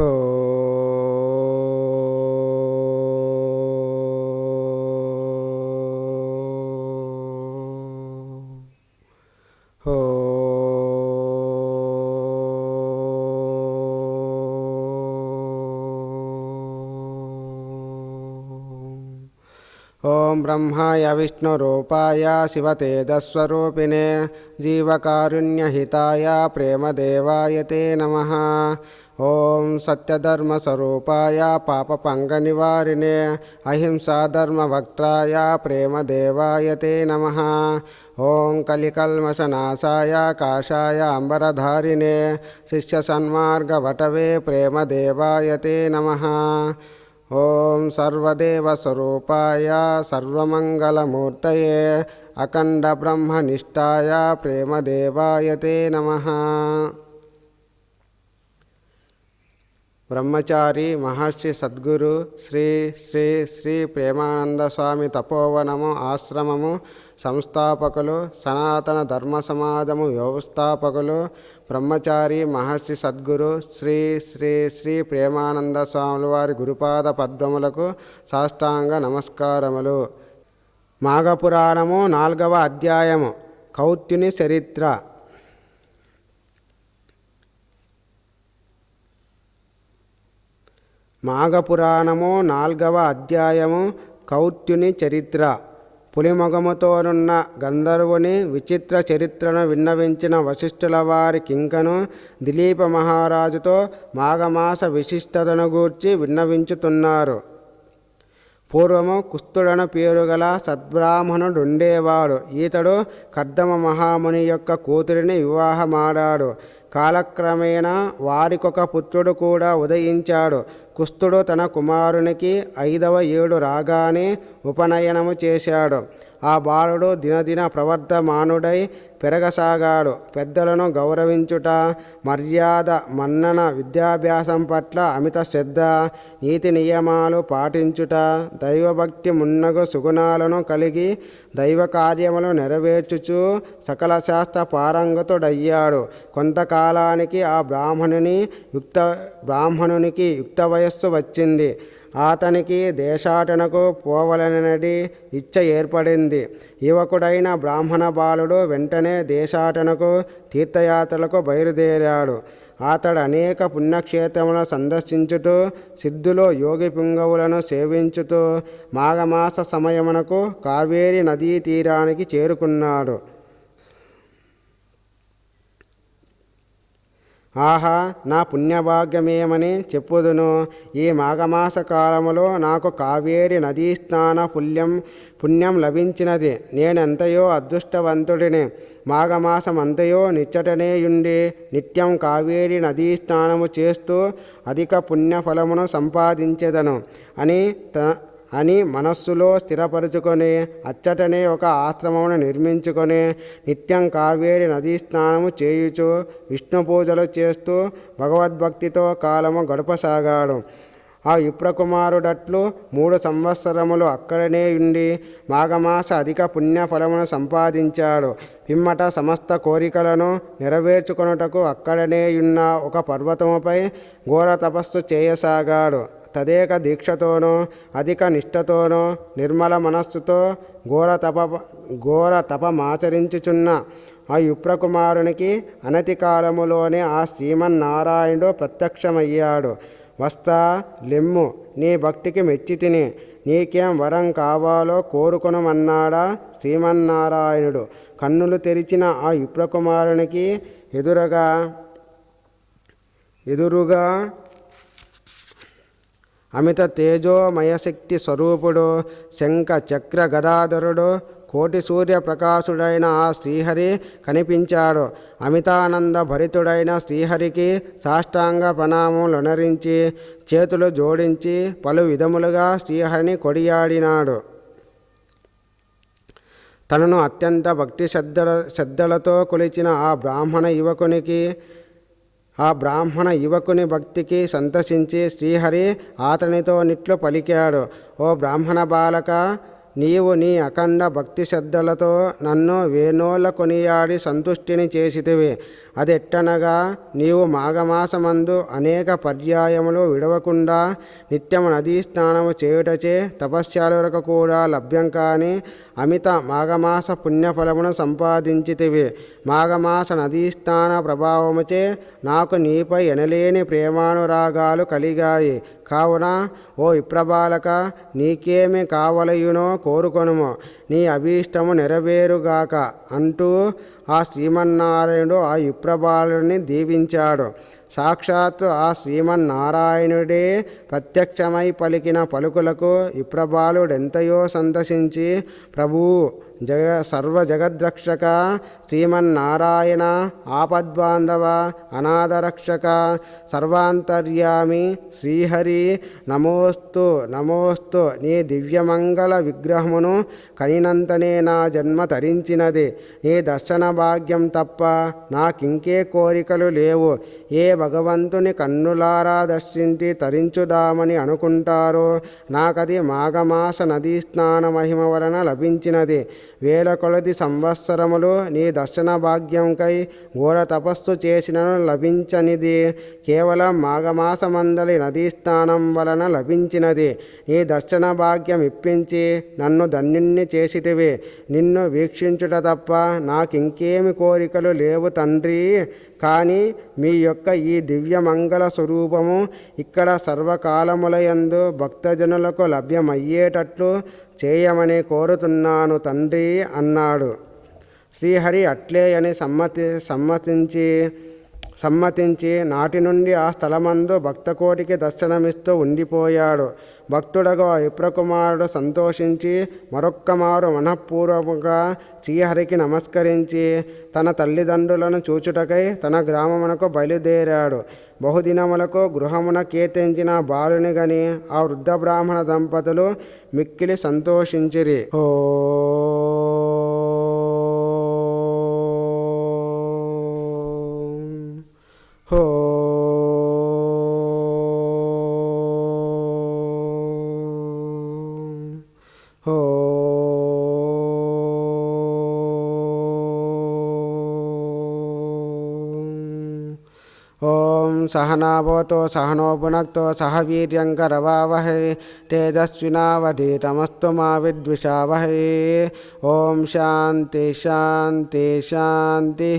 Oh, ఓం బ్రహ్మాయ విష్ణురూపాయ శివతేజస్వరూపిణే జీవకారుణ్యహితాయ ప్రేమదేవాయ తే నమ ఓం సత్యధర్మస్వరూపాయ పాపపంగనివారిణే అహింసాధర్మవక్త్రాయ ప్రేమదేవాయ తే నమ ఓం కలికల్మషనాశాయ కాషాయ అంబరధారిణే శిష్యసన్మార్గవటవే ప్రేమదేవాయ తే నమ ఓం సర్వదేవస్వరూపాయ సర్వమంగళమూర్తయే అఖండ బ్రహ్మనిష్టాయ ప్రేమదేవాయ తే నమ బ్రహ్మచారి మహర్షి సద్గురు శ్రీ శ్రీ శ్రీ ప్రేమానంద స్వామి తపోవనము ఆశ్రమము సంస్థాపకులు సనాతన ధర్మ సమాజము వ్యవస్థాపకులు బ్రహ్మచారి మహర్షి సద్గురు శ్రీ శ్రీ శ్రీ ప్రేమానంద స్వాముల వారి గురుపాద పద్మములకు సాష్టాంగ నమస్కారములు. మాఘపురాణము నాలుగవ అధ్యాయము. కౌత్యుని చరిత్ర. మాఘపురాణము నాల్గవ అధ్యాయము కౌత్యుని చరిత్ర. పులిమొగముతోనున్న గంధర్వుని విచిత్ర చరిత్రను విన్నవించిన వశిష్ఠుల వారి కింకను దిలీప మహారాజుతో మాఘమాస విశిష్టతను గూర్చి విన్నవించుతున్నారు. పూర్వము కుస్తుడను పేరుగల సద్బ్రాహ్మణుడుండేవాడు. ఈతడు కర్దమ మహాముని యొక్క కూతురిని వివాహమాడాడు. కాలక్రమేణా వారికొక పుత్రుడు కూడా ఉదయించాడు. కుస్తుడు తన కుమారునికి ఐదవ ఏడు రాగానే ఉపనయనము చేశాడు. ఆ బాలుడు దినదిన ప్రవర్ధమానుడై పెరగసాగాడు. పెద్దలను గౌరవించుట మర్యాద మన్నన విద్యాభ్యాసం పట్ల అమిత శ్రద్ధ నీతి నియమాలు పాటించుట దైవభక్తి మున్నగు సుగుణాలను కలిగి దైవ కార్యములు నెరవేర్చుచు సకల శాస్త్ర పారంగతుడయ్యాడు. కొంతకాలానికి ఆ బ్రాహ్మణుని యుక్త బ్రాహ్మణునికి యుక్త వయస్సు వచ్చింది. అతనికి దేశాటనకు పోవలనడి ఇచ్చ ఏర్పడింది. యువకుడైన బ్రాహ్మణ బాలుడు వెంటనే దేశాటనకు తీర్థయాత్రలకు బయలుదేరాడు. అతడు అనేక పుణ్యక్షేత్రములను సందర్శించుతూ సిద్ధులో యోగి పుంగవులను సేవించుతూ మాఘమాస సమయమునకు కావేరి నదీ తీరానికి చేరుకున్నాడు. ఆహా నా పుణ్యభాగ్యమేమని చెప్పుదును. ఈ మాఘమాస కాలములో నాకు కావేరి నదీ స్నాన పుణ్యం పుణ్యం లభించినది. నేనెంతయో అదృష్టవంతుడిని. మాఘమాసమంతయో నిచ్చటనేయుండి నిత్యం కావేరి నదీ స్నానము చేస్తూ అధిక పుణ్యఫలమును సంపాదించెదను అని త అని మనస్సులో స్థిరపరుచుకొని అచ్చటనే ఒక ఆశ్రమమును నిర్మించుకొని నిత్యం కావేరి నదీ స్నానము చేయుచు విష్ణు పూజలు చేస్తూ భగవద్భక్తితో కాలము గడపసాగాడు. ఆ విప్రకుమారుడట్లు మూడు సంవత్సరములు అక్కడనే ఉండి మాఘమాస అధిక పుణ్యఫలమును సంపాదించాడు. పిమ్మట సమస్త కోరికలను నెరవేర్చుకొనుటకు అక్కడనే ఉన్న ఒక పర్వతముపై ఘోర తపస్సు చేయసాగాడు. తదేక దీక్షతోనూ అధిక నిష్ఠతోనూ నిర్మల మనస్సుతో ఘోర తప ఘోర తపమాచరించుచున్న ఆ యుప్రకుమారునికి అనతి కాలములోనే ఆ శ్రీమన్నారాయణుడు ప్రత్యక్షమయ్యాడు. వస్తా లెమ్ము నీ భక్తికి మెచ్చి తిని నీకేం వరం కావాలో కోరుకునమన్నాడా శ్రీమన్నారాయణుడు. కన్నులు తెరిచిన ఆ యుప్రకుమారునికి ఎదురుగా ఎదురుగా అమిత తేజోమయశక్తి స్వరూపుడు శంఖ చక్ర గదాధరుడు కోటి సూర్య ప్రకాశుడైన ఆ శ్రీహరి కనిపించాడు. అమితానంద భరితుడైన శ్రీహరికి సాష్టాంగ ప్రణామములొనరించి చేతులు జోడించి పలు విధములుగా శ్రీహరిని కొడియాడినాడు. తనను అత్యంత భక్తి శ్రద్ధల శ్రద్ధలతో కొలిచిన ఆ బ్రాహ్మణ యువకునికి ఆ బ్రాహ్మణ యువకుని భక్తికి సంతసించి శ్రీహరి అతనితో నిట్లు పలికాడు ఓ బ్రాహ్మణ బాలక నీవు నీ అఖండ భక్తి శ్రద్ధలతో నన్ను వేణోల కొనియాడి సంతుష్టిని చేసితివి. అదెట్టనగా నీవు మాఘమాసమందు అనేక పర్యాయములు విడవకుండా నిత్యము నదీ స్నానము చేయుటచే తపశ్శాలులకు కూడా లభ్యం కాని అమిత మాఘమాస పుణ్యఫలమును సంపాదించితివి. మాఘమాస నదీస్థాన ప్రభావముచే నాకు నీపై ఎనలేని ప్రేమానురాగాలు కలిగాయి. కావున ఓ విప్రబాలక నీకేమి కావలయునో కోరుకొనుము. నీ అభీష్టము నెరవేరుగాక అంటూ ఆ శ్రీమన్నారాయణుడు ఆ విప్రబాలుని దీవించాడు. సాక్షాత్ ఆ శ్రీమన్నారాయణుడే ప్రత్యక్షమై పలికిన పలుకులకు విప్రబాలుడెంతయో సంతసించి ప్రభు జగ సర్వజగద్రక్షక శ్రీమన్నారాయణ ఆపద్బాంధవ అనాథరక్షక సర్వాంతర్యామి శ్రీహరి నమోస్తు నమోస్తు నీ దివ్యమంగళ విగ్రహమును కనినంతనే నా జన్మ తరించినది. నీ దర్శన భాగ్యం తప్ప నాకింకే కోరికలు లేవు. ఏ భగవంతుని కన్నులారా దర్శించి తరించుదామని అనుకుంటారో నాకది మాఘమాస నదీ స్నాన మహిమ వలన లభించినది. వేల కొలది సంవత్సరములు నీ దర్శన భాగ్యంకై ఘోర తపస్సు చేసినను లభించనిది. కేవలం మాఘమాసమందలి నదీ స్నానం వలన లభించినది. నీ దర్శన భాగ్యం ఇప్పించి నన్ను ధన్యుణ్ణి చేసిటివి నిన్ను వీక్షించుట తప్ప నాకింకేమి కోరికలు లేవు తండ్రి. కానీ మీ యొక్క ఈ దివ్యమంగళ స్వరూపము ఇక్కడ సర్వకాలములయందు భక్తజనులకు లభ్యమయ్యేటట్లు చేయమని కోరుతున్నాను తండ్రి అన్నాడు. శ్రీహరి అట్లే అని సమ్మతి సమ్మతించి సమ్మతించి నాటి నుండి ఆ స్థలమందు భక్తకోటికి దర్శనమిస్తూ ఉండిపోయాడు. భక్తుడగు ఆ విప్రకుమారుడు సంతోషించి మరొక్కమారు మనఃపూర్వముగా శ్రీహరికి నమస్కరించి తన తల్లిదండ్రులను చూచుటకై తన గ్రామమునకు బయలుదేరాడు. బహుదినములకు గృహమున కేతించిన బాలుని గని ఆ వృద్ధ బ్రాహ్మణ దంపతులు మిక్కిలి సంతోషించిరి. ఓ हो हो ओम सहनावत सहनो पुनक्त सह वीर्यंकरवावहै तेजस्विनावधीतमस्तु मा विद्विषावहै ओम शांति शांति शांति